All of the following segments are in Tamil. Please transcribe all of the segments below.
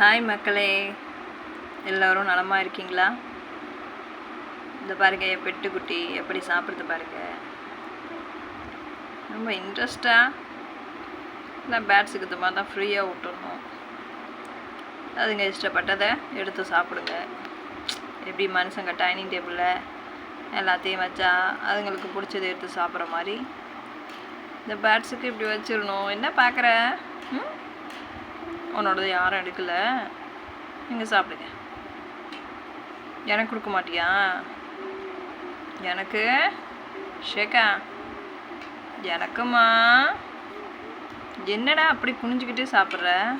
ஹாய் மக்களே. எல்லோரும் நலமாக இருக்கீங்களா? இந்த பாருங்க என் பெட்டுக்குட்டி எப்படி சாப்பிட்றது பாருங்க. ரொம்ப இன்ட்ரெஸ்டாக இல்லை பேட்ஸுக்கு மாதிரி தான் ஃப்ரீயாக விட்டுடணும் அதுங்க இஷ்டப்பட்டதை எடுத்து சாப்பிடுங்க. எப்படி மனுஷங்க டைனிங் டேபிளில் எல்லாத்தையும் வச்சா அதுங்களுக்கு பிடிச்சதை எடுத்து சாப்பிட்ற மாதிரி. இந்த பேட்ஸுக்கு இப்படி வச்சிடணும். என்ன பார்க்குற? ம்? உன்னோடது யாரும் எடுக்கலை. நீங்கள் சாப்பிடுங்க. எனக்கு கொடுக்க மாட்டியா? எனக்கு? ஷேக்கா எனக்குமா? என்னடா அப்படி குனிஞ்சுக்கிட்டே சாப்பிட்ற?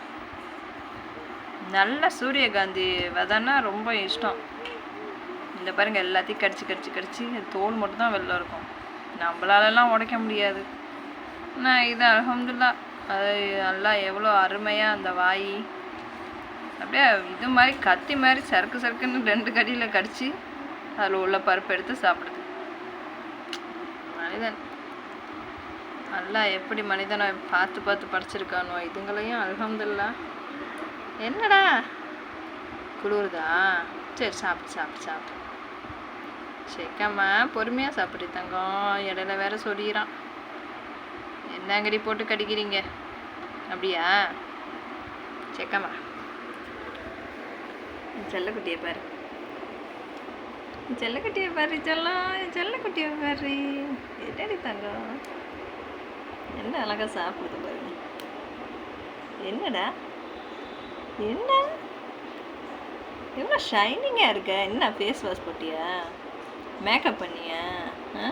நல்ல சூரியகாந்தி விதைன்னா ரொம்ப இஷ்டம். இந்த பாருங்க எல்லாத்தையும் கடிச்சு கடிச்சு கடிச்சு தோல் மட்டும் தான் வெளில இருக்கும். நம்மளாலலாம் உடைக்க முடியாது. நான் இது அலமதுல்லா அது நல்லா எவ்வளோ அருமையாக அந்த வாய். அப்படியே இது மாதிரி கத்தி மாதிரி சறுக்கு சறுக்குன்னு ரெண்டு கடியில் கடிச்சு அதில் உள்ள பருப்பு எடுத்து சாப்பிடுது மனிதன். நல்லா எப்படி மனிதனை பார்த்து பார்த்து படிச்சிருக்கானோ இதுங்களையும் அல்ஹம்துல்லா. என்னடா? குளிருதா? சரி சாப்பிட்டு சாப்பிட்டு சாப்பிட்டு சரிக்காம்மா பொறுமையாக சாப்பிடு தங்கம். இடையில வேற சொல்லிடுறான். என்னங்கடி போட்டு கடிக்கிறீங்க. அப்படியா? செக்கம்மா. செல்லக்குட்டியை பாரு. செல்லக்குட்டியை பாரு செல்லம் செல்லக்குட்டியை பாரு. என்னடி தங்கம்? என்ன அழகா சாப்பிடுது பாருங்க என்னடா? என்ன? எவ்வளோ ஷைனிங்காக இருக்க? என்ன ஃபேஸ் வாஷ் போட்டியா? மேக்கப் பண்ணியா? ஆ?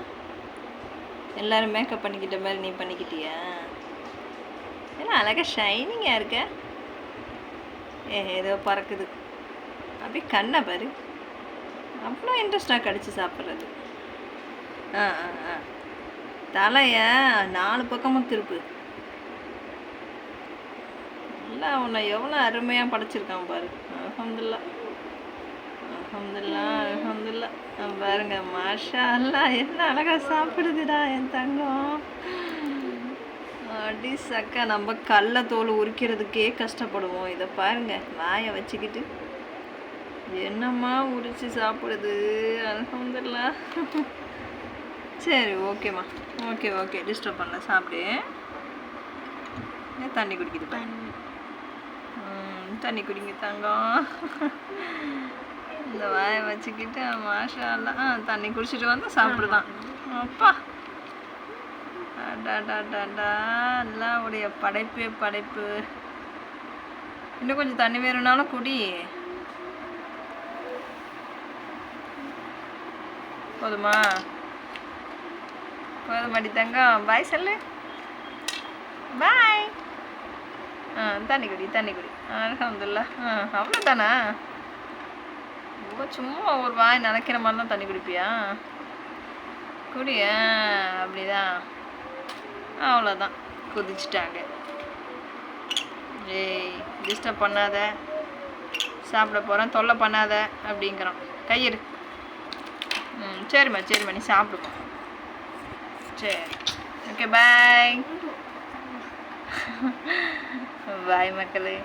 எல்லோரும் மேக்கப் பண்ணிக்கிட்ட மாதிரி நீ பண்ணிக்கிட்டியா? ஏன்னா அழகாக ஷைனிங்காக இருக்க. ஏ ஏதோ பறக்குது. அப்படியே கண்ணை பாரு. அவ்வளோ இன்ட்ரெஸ்டாக கடிச்சு சாப்பிட்றது. ஆ ஆ ஆ. தலைய? நாலு பக்கமும் திருப்பு. நல்லா உன்னை எவ்வளோ அருமையாக படைச்சிருக்கான் பாரு. அலமதுல்லா அலமதுல்லா அலமதுல்லா பாருங்க மாஷா அல்லா என்ன அழகா சாப்பிடுதுடா என் தங்கம். அடி சக்கா நம்ம கடல தோல் உரிக்கிறதுக்கே கஷ்டப்படுவோம். இதை பாருங்க வாயை வச்சுக்கிட்டு. என்னம்மா உரிச்சு சாப்பிடுது? அலமதுல்லா சரி ஓகேம்மா. ஓகே ஓகே டிஸ்டர்ப் பண்ணல சாப்பிடு. ஏன் தண்ணி குடிக்குது தண்ணி குடிங்க தங்கம். இந்த வாயை வச்சுக்கிட்டு மாஷா தண்ணி குடிச்சிட்டு வந்து சாப்பிடுதான். அப்பா. அடாடாடாடா எல்லாம் உடைய படைப்பு படைப்பு. இன்னும் கொஞ்சம் தண்ணி வேணும்னாலும் குடி. போதுமா? போதுமாடி தங்கம். பாய் சொல்லு. பாய். ஆ தண்ணி குடி தண்ணி குடி. அலமதுல்லா ஆ அவ்வளோதானா ரொம்ப சும்மா ஒரு வாய் நினைக்கிற மாதிரி தான் தண்ணி குடிப்பியா? குடி ஆ அப்படிதான். அவ்வளோதான் குதிச்சிட்டாங்க. ஏய் டிஸ்டர்ப் பண்ணாத. சாப்பிட போகிறேன் தொல்லை பண்ணாத அப்படிங்கிறான் கையெடு ம் சரிம்மா சரிம்மா நீ சாப்பிடுப்போம் சரி. ஓகே பாய் பாய் மக்களே.